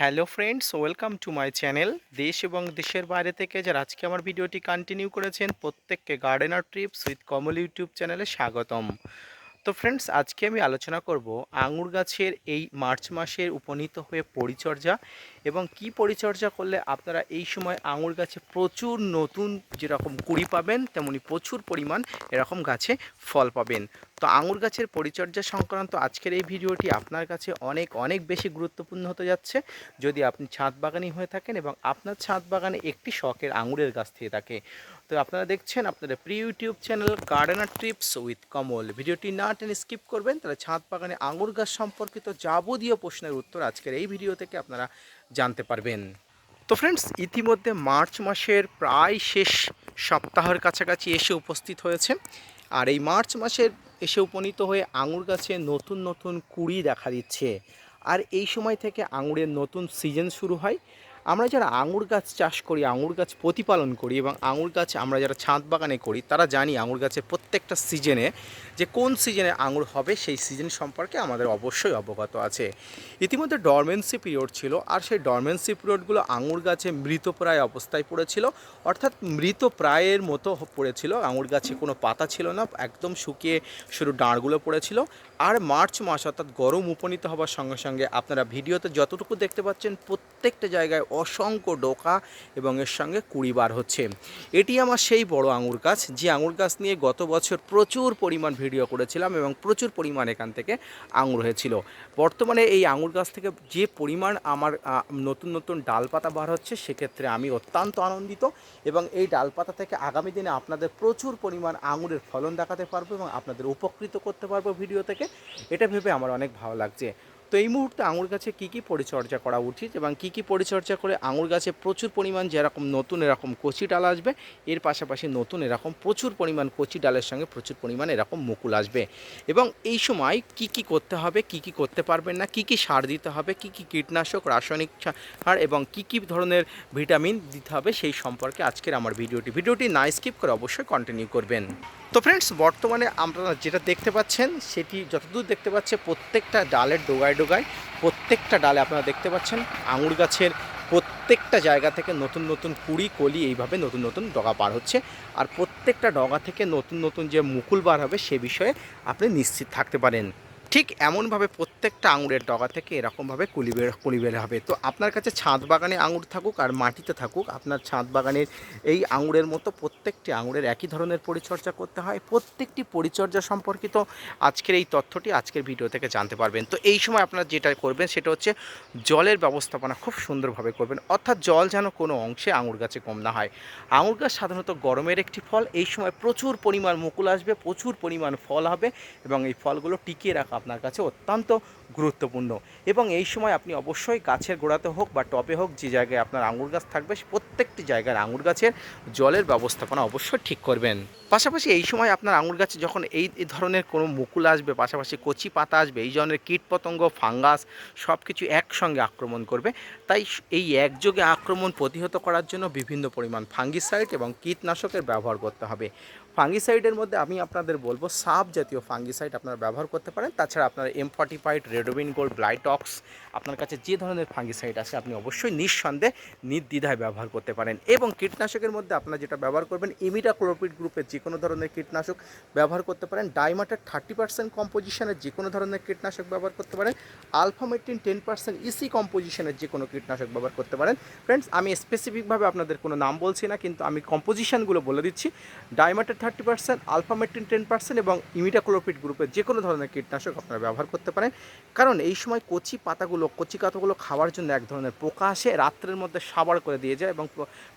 Hello friends welcome to my channel দেশ এবং দেশের বাইরে থেকে যারা আজকে আমার ভিডিওটি কন্টিনিউ করেছেন, প্রত্যেককে gardener trips with Kamal YouTube চ্যানেলে স্বাগতম। তো ফ্রেন্ডস আজকে আমি আলোচনা করব আঙুর গাছের এই মার্চ মাসের উপনীত হয়ে পরিচর্যা এবং কি পরিচর্যা করলে আপনারা এই সময় আঙুর গাছে প্রচুর নতুন যেরকম কুড়ি পাবেন, তেমনি প্রচুর পরিমাণ এরকম গাছে ফল পাবেন। তো আঙুর গাছের পরিচর্যা সংক্রান্ত আজকের এই ভিডিওটি আপনার কাছে অনেক অনেক বেশি গুরুত্বপূর্ণ হতে যাচ্ছে। যদি আপনি ছাদ বাগানি হয়ে থাকেন এবং আপনার ছাদ বাগানে একটি শখের আঙুরের গাছ থেকে থাকে। তো আপনারা দেখছেন আপনাদের pre YouTube channel gardener trips with Kamal ভিডিওটি না টেনে স্কিপ করবেন, তাহলে ছাদ বাগানে আঙুর গাছ সম্পর্কিত যাবতীয় প্রশ্নের উত্তর আজকের এই ভিডিও থেকে আপনারা জানতে পারবেন। তো ফ্রেন্ডস ইতিমধ্যে মার্চ মাসের প্রায় শেষ সপ্তাহের কাছাকাছি এসে উপস্থিত হয়েছে। আর এই মার্চ মাসের এসে উপনীত হয়ে আঙুর গাছে নতুন নতুন কুড়ি দেখা দিচ্ছে। আর এই সময় থেকে আঙুরের নতুন সিজন শুরু হয়। আমরা যারা আঙুর গাছ চাষ করি, আঙুর গাছ প্রতিপালন করি এবং আঙুর গাছ আমরা যারা ছাদ বাগানে করি, তারা জানি আঙুর গাছের প্রত্যেকটা সিজনে যে কোন সিজনে আঙুর হবে সেই সিজন সম্পর্কে আমাদের অবশ্যই অবগত আছে। ইতিমধ্যে ডরমেন্সি পিরিয়ড ছিল আর সেই ডরমেন্সি পিরিয়ডগুলো আঙুর গাছে মৃতপ্রায় অবস্থায় পড়েছিল। অর্থাৎ মৃত প্রায়ের মতো পড়েছিল, আঙুর গাছে কোনো পাতা ছিল না, একদম শুকিয়ে শুধু ডাঁড়গুলো পড়েছিল। আর মার্চ মাস অর্থাৎ গরম উপনীত হওয়ার সঙ্গে সঙ্গে আপনারা ভিডিওতে যতটুকু দেখতে পাচ্ছেন, প্রত্যেকটা জায়গায় অসংখ্য ডোকা এবং এর সঙ্গে কুড়ি বার হচ্ছে। এটি আমার সেই বড় আঙুর গাছ, যে আঙুর গাছ নিয়ে গত বছর প্রচুর পরিমাণ ভিডিও করেছিলাম এবং প্রচুর পরিমাণ এখান থেকে আঙুর হয়েছিল। বর্তমানে এই আঙুর গাছ থেকে যে পরিমাণ আমার নতুন নতুন ডালপাতা বার হচ্ছে, সেক্ষেত্রে আমি অত্যন্ত আনন্দিত এবং এই ডালপাতা থেকে আগামী দিনে আপনাদের প্রচুর পরিমাণ আঙুরের ফলন দেখাতে পারব এবং আপনাদের উপকৃত করতে পারব ভিডিও থেকে। এটা ভেবে আমার অনেক ভালো লাগছে। তো এই মুহূর্তে আঙুর গাছে কী কী পরিচর্যা করা উচিত এবং কী কী পরিচর্যা করে আঙুর গাছে প্রচুর পরিমাণ যেরকম নতুন এরকম কচি ডাল আসবে, এর পাশাপাশি নতুন এরকম প্রচুর পরিমাণ কচি ডালের সঙ্গে প্রচুর পরিমাণ এরকম মুকুল আসবে। এবং এই সময় কি কি করতে হবে, কি কি করতে পারবেন না, কি কি সার দিতে হবে, কি কি কীটনাশক, রাসায়নিক সার এবং কি কি ধরনের ভিটামিন দিতে হবে সেই সম্পর্কে আজকের আমার ভিডিওটি। ভিডিওটি না স্কিপ করে অবশ্যই কন্টিনিউ করবেন। তো ফ্রেন্ডস বর্তমানে আপনারা যেটা দেখতে পাচ্ছেন, সেটি যতদূর দেখতে পাচ্ছে, প্রত্যেকটা ডালের ডোগায় ডোগায় প্রত্যেকটা ডালে আপনারা দেখতে পাচ্ছেন আঙুর গাছের প্রত্যেকটা জায়গা থেকে নতুন নতুন কুড়ি, কলি এইভাবে নতুন নতুন ডগা বার হচ্ছে। আর প্রত্যেকটা ডগা থেকে নতুন নতুন যে মুকুল বার হবে সে বিষয়ে আপনি নিশ্চিত থাকতে পারেন। ঠিক এমনভাবে প্রত্যেকটা আঙুরের ডগা থেকে এরকমভাবে কুলি বের কুলি বের হবে। তো আপনার কাছে ছাদ বাগানে আঙুর থাকুক আর মাটিতে থাকুক, আপনার ছাদ বাগানের এই আঙুরের মতো প্রত্যেকটি আঙুরের একই ধরনের পরিচর্যা করতে হয়। প্রত্যেকটি পরিচর্যা সম্পর্কিত আজকের এই তথ্যটি আজকের ভিডিও থেকে জানতে পারবেন। তো এই সময় আপনারা যেটা করবেন সেটা হচ্ছে জলের ব্যবস্থাপনা খুব সুন্দরভাবে করবেন। অর্থাৎ জল যেন কোনো অংশে আঙুর গাছে কম না হয়। আঙুর গাছ সাধারণত গরমের একটি ফল। এই সময় প্রচুর পরিমাণ মুকুল আসবে, প্রচুর পরিমাণ ফল হবে এবং এই ফলগুলো টিকিয়ে রাখা আপনার কাছে অত্যন্ত গুরুত্বপূর্ণ। এবং এই সময় আপনি অবশ্যই গাছের গোড়াতে হোক বা টবে হোক যে জায়গায় আপনার আঙুর গাছ থাকবে প্রত্যেকটি জায়গার আঙুর গাছের জলের ব্যবস্থাপনা অবশ্যই ঠিক করবেন। পাশাপাশি এই সময় আপনার আঙুর গাছে যখন এই এই ধরনের কোনো মুকুল আসবে, পাশাপাশি কচি পাতা আসবে, এই ধরনের কীটপতঙ্গ, ফাঙ্গাস সব কিছু একসঙ্গে আক্রমণ করবে। তাই এই একযোগে আক্রমণ প্রতিহত করার জন্য বিভিন্ন পরিমাণ ফাঙ্গিসাইড এবং কীটনাশকের ব্যবহার করতে হবে। ফাঙ্গিসাইডের মধ্যে আমি আপনাদের বলব সাব জাতীয় ফাঙ্গিসাইড আপনারা ব্যবহার করতে পারেন। তাছাড়া আপনারা M fortified Redobin gold Blitox আপনার কাছে যে ধরনের ফাঙ্গিসাইড আছে, আপনি অবশ্যই নিঃসন্দেহে নির্দ্বিধায় ব্যবহার করতে পারেন। এবং কীটনাশকের মধ্যে আপনারা যেটা ব্যবহার করবেন ইমিডাক্লোপিড গ্রুপের যে কোনো ধরনের কীটনাশক ব্যবহার করতে পারেন। ডাইমাটার থার্টি পার্সেন্ট কম্পোজিশনের যে কোনো ধরনের কীটনাশক ব্যবহার করতে পারেন। আলফামেটিন টেন পার্সেন্ট ইসি কম্পোজিশনের যে কোনো কীটনাশক ব্যবহার করতে পারেন। ফ্রেন্ডস, আমি স্পেসিফিকভাবে আপনাদের কোনো নাম বলছি না, কিন্তু আমি কম্পোজিশানগুলো বলে দিচ্ছি। Dimethoate thirty percent alphamethrin ten percent এবং ইমিডাক্লোপিড গ্রুপের যে কোনো ধরনের কীটনাশক আপনারা ব্যবহার করতে পারেন। কারণ এই সময় কচি পাতাগুলো কচি পাতাগুলো খাওয়ার জন্য এক ধরনের পোকা আসে রাত্রের মধ্যে সাবার করে দিয়ে যায় এবং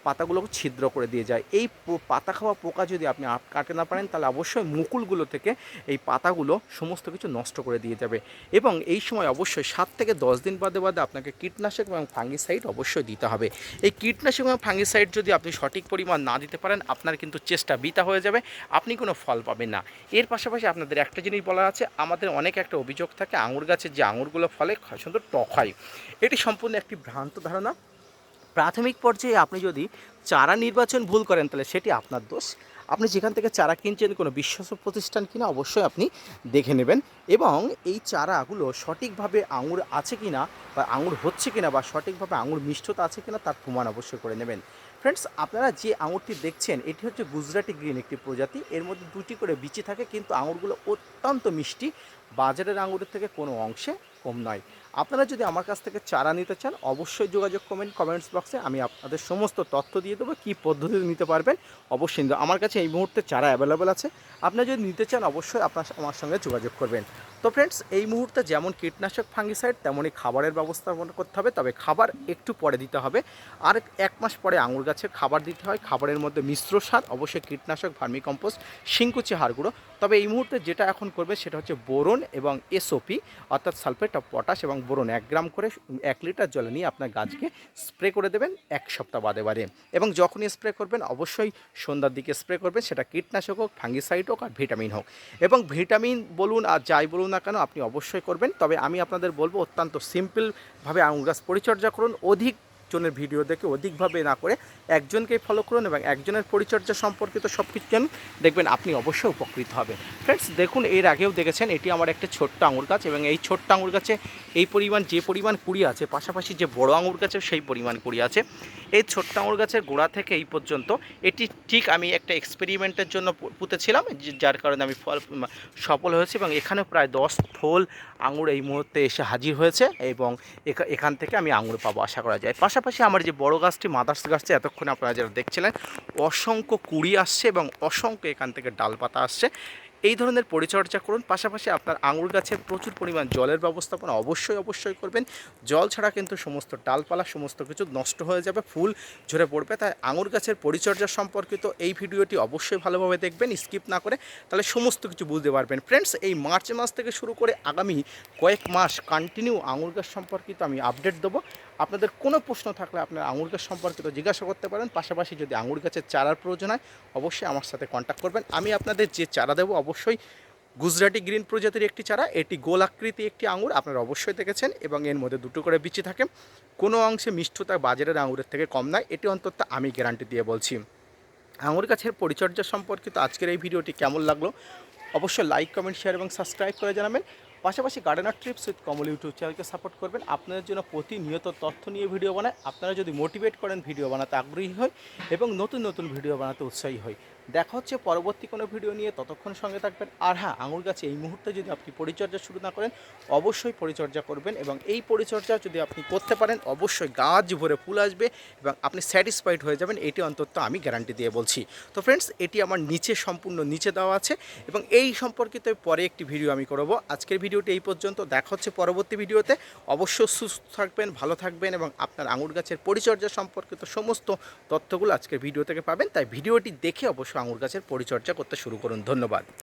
পাতাগুলোকে ছিদ্র করে দিয়ে যায়। এই পাতা খাওয়া পোকা যদি আপনি কাটে না পারেন, তাহলে অবশ্যই মুকুলগুলো থেকে এই পাতাগুলো সমস্ত কিছু নষ্ট করে দিয়ে যাবে। এবং এই সময় অবশ্যই সাত থেকে দশ দিন বাদে বাদে আপনাকে কীটনাশক এবং ফাঙ্গিসাইড অবশ্যই দিতে হবে। এই কীটনাশক এবং ফাঙ্গিসাইড যদি আপনি সঠিক পরিমাণ না দিতে পারেন, আপনার কিন্তু চেষ্টা বৃথা হয়ে যাবে। আপনি কোনো ফল পাবেন না। এর পাশাপাশি আপনাদের একটা জিনিস বলা আছে, আমাদের অনেক একটা অভিযোগ থাকে আঙুর গাছের যে আঙুরগুলো ফলে সুন্দর টক হয়। এটি সম্পূর্ণ একটি ভ্রান্ত ধারণা। প্রাথমিক পর্যায়ে আপনি যদি চারা নির্বাচন ভুল করেন, তাহলে সেটি আপনার দোষ। আপনি যেখান থেকে চারা কিনছেন, কোনো বিশ্বাস প্রতিষ্ঠান কিনা, অবশ্যই আপনি দেখে নেবেন। এবং এই চারাগুলো সঠিকভাবে আঙুর আছে কিনা বা আঙুর হচ্ছে কিনা বা সঠিকভাবে আঙুর মিষ্টতা আছে কিনা, তার প্রমাণ অবশ্যই করে নেবেন। ফ্রেন্ডস আপনারা যে আঙুরটি দেখছেন, এটি হচ্ছে গুজরাটি গ্রিন একটি প্রজাতি। এর মধ্যে দুটি করে বিচি থাকে, কিন্তু আঙুরগুলো অত্যন্ত মিষ্টি। বাজারের আঙুরের থেকে কোনো অংশে কম নয়। আপনারা যদি আমার কাছ থেকে চারা নিতে চান, অবশ্যই যোগাযোগ করবেন। কমেন্টস বক্সে আমি আপনাদের সমস্ত তথ্য দিয়ে দেবো, কী পদ্ধতিতে নিতে পারবেন। অবশ্যই আমার কাছে এই মুহূর্তে চারা অ্যাভেলেবেল আছে। আপনারা যদি নিতে চান, অবশ্যই আপনার আমার সঙ্গে যোগাযোগ করবেন। তো ফ্রেন্ডস এই মুহূর্তে যেমন কীটনাশক ফাঙ্গিসাইড তেমনই খাবারের ব্যবস্থাপনা করতে হবে। তবে খাবার একটু পরে দিতে হবে। আর এক মাস পরে আঙুর গাছে খাবার দিতে হয়। খাবারের মধ্যে মিশ্র সার অবশ্যই কীটনাশক, ভার্মিকম্পোস্ট শিংকুচি হাড়গুঁড়ো তবে এই মুহূর্তে যেটা এখন করবে সেটা হচ্ছে বোরন এবং এসওপি অর্থাৎ সালফেট অফ পটাশ এবং বোরন এক গ্রাম করে এক লিটার জলে নিয়ে আপনার গাছকে স্প্রে করে দেবেন এক সপ্তাহ বাদে বাদে। এবং যখনই স্প্রে করবেন, অবশ্যই সন্ধ্যার দিকে স্প্রে করবেন। সেটা কীটনাশক হোক ফাঙ্গিসাইড হোক আর ভিটামিন হোক। এবং ভিটামিন বলুন আর যাই বলুন না কেন, আপনি অবশ্যই করবেন। তবে আমি আপনাদের বলব অত্যন্ত সিম্পলভাবে আঙুল গাছ পরিচর্যা করুন। অধিক জনের ভিডিও দেখে অধিকভাবে না করে একজনকেই ফলো করুন এবং একজনের পরিচর্যা সম্পর্কিত সব কিছু দেখবেন আপনি অবশ্যই উপকৃত হবেন। ফ্রেন্ডস দেখুন, এর আগেও দেখেছেন, এটি আমার একটা ছোট্ট আঙুর গাছ এবং এই ছোট্ট আঙুর গাছে এই পরিমাণ যে পরিমাণ কুড়ি আছে, পাশাপাশি যে বড় আঙুর গাছে সেই পরিমাণ কুড়ি আছে। এই ছোট্ট আঙুর গাছের গোড়া থেকে এই পর্যন্ত, এটি ঠিক আমি একটা এক্সপেরিমেন্টের জন্য পুঁতেছিলাম যার কারণে আমি ফল সফল হয়েছি এবং এখানে প্রায় দশ ফোল আঙুর এই মুহূর্তে এসে হাজির হয়েছে এবং এখান থেকে আমি আঙুর পাবো, আশা করা যায়। পাশাপাশি আমার যে বড় গাছটি, মাদার্স গাছটি, এতক্ষণে আপনারা যারা দেখছিলেন, অসংখ্য কুড়ি আসছে এবং অসংখ্য এখান থেকে ডালপাতা আসছে। এই ধরনের পরিচর্যা করুন। পাশাপাশি আপনার আঙুর গাছের প্রচুর পরিমাণ জলের ব্যবস্থাপনা অবশ্যই অবশ্যই করবেন। জল ছাড়া কিন্তু সমস্ত ডালপালা, সমস্ত কিছু নষ্ট হয়ে যাবে, ফুল ঝরে পড়বে। তাই আঙুর গাছের পরিচর্যা সম্পর্কিত এই ভিডিওটি অবশ্যই ভালোভাবে দেখবেন, স্কিপ না করে তাহলে সমস্ত কিছু বুঝতে পারবেন। ফ্রেন্ডস, এই মার্চ মাস থেকে শুরু করে আগামী কয়েক মাস কন্টিনিউ আঙুর গাছ সম্পর্কিত আমি আপডেট দেবো। আপনাদের কোনো প্রশ্ন থাকলে আপনার আঙুর গাছ সম্পর্কিত জিজ্ঞাসা করতে পারেন। পাশাপাশি যদি আঙুর গাছের চারার প্রয়োজন হয়, অবশ্যই আমার সাথে কন্ট্যাক্ট করবেন। আমি আপনাদের যে চারা দেবো গুজরাটি গ্রিন প্রজাতির একটি চারা, এটি গোলাকৃতি একটি আঙুর, আপনারা অবশ্যই দেখেছেন এবং এর মধ্যে দুটো করে বিচি থাকে। কোনো অংশে মিষ্টতা বাজারের আঙুরের থেকে কম নয়, এটি অন্তত আমি গ্যারান্টি দিয়ে বলছি। আঙুর গাছের পরিচর্যা সম্পর্কিত আজকের এই ভিডিওটি কেমন লাগল? অবশ্যই লাইক, কমেন্ট, শেয়ার এবং সাবস্ক্রাইব করে জানাবেন। পাশাপাশি gardener trips with Kamal YouTube চ্যানেলকে সাপোর্ট করবেন। আপনাদের জন্য প্রতিনিয়ত তথ্য নিয়ে ভিডিও বানায়। আপনারা যদি মোটিভেট করেন ভিডিও বানাতে আগ্রহী হয় এবং নতুন নতুন ভিডিও বানাতে উৎসাহী হয় দেখা হচ্ছে পরবর্তী কোনো ভিডিও নিয়ে। ততক্ষণ সঙ্গে থাকবেন আর হ্যাঁ আঙুর গাছে এই মুহূর্তে যদি আপনি পরিচর্যা শুরু না করেন, অবশ্যই পরিচর্যা করবেন এবং এই পরিচর্যা যদি আপনি করতে পারেন, অবশ্যই গাছ ভরে ফুল আসবে এবং আপনি স্যাটিসফাইড হয়ে যাবেন। এটি অন্তত আমি গ্যারান্টি দিয়ে বলছি। তো ফ্রেন্ডস এটি আমার নিচে সম্পূর্ণ নিচে দেওয়া আছে এবং এই সম্পর্কিত পরে একটি ভিডিও আমি করব। আজকের ভিডিওটি এই পর্যন্ত। দেখা হচ্ছে পরবর্তী ভিডিওতে অবশ্যই সুস্থ থাকবেন, ভালো থাকবেন এবং আপনার আঙুর গাছের পরিচর্যা সম্পর্কিত সমস্ত তথ্যগুলো আজকের ভিডিও থেকে পাবেন। তাই ভিডিওটি দেখে অবশ্যই আঙুর গাছের পরিচর্যা করতে শুরু করুন। ধন্যবাদ।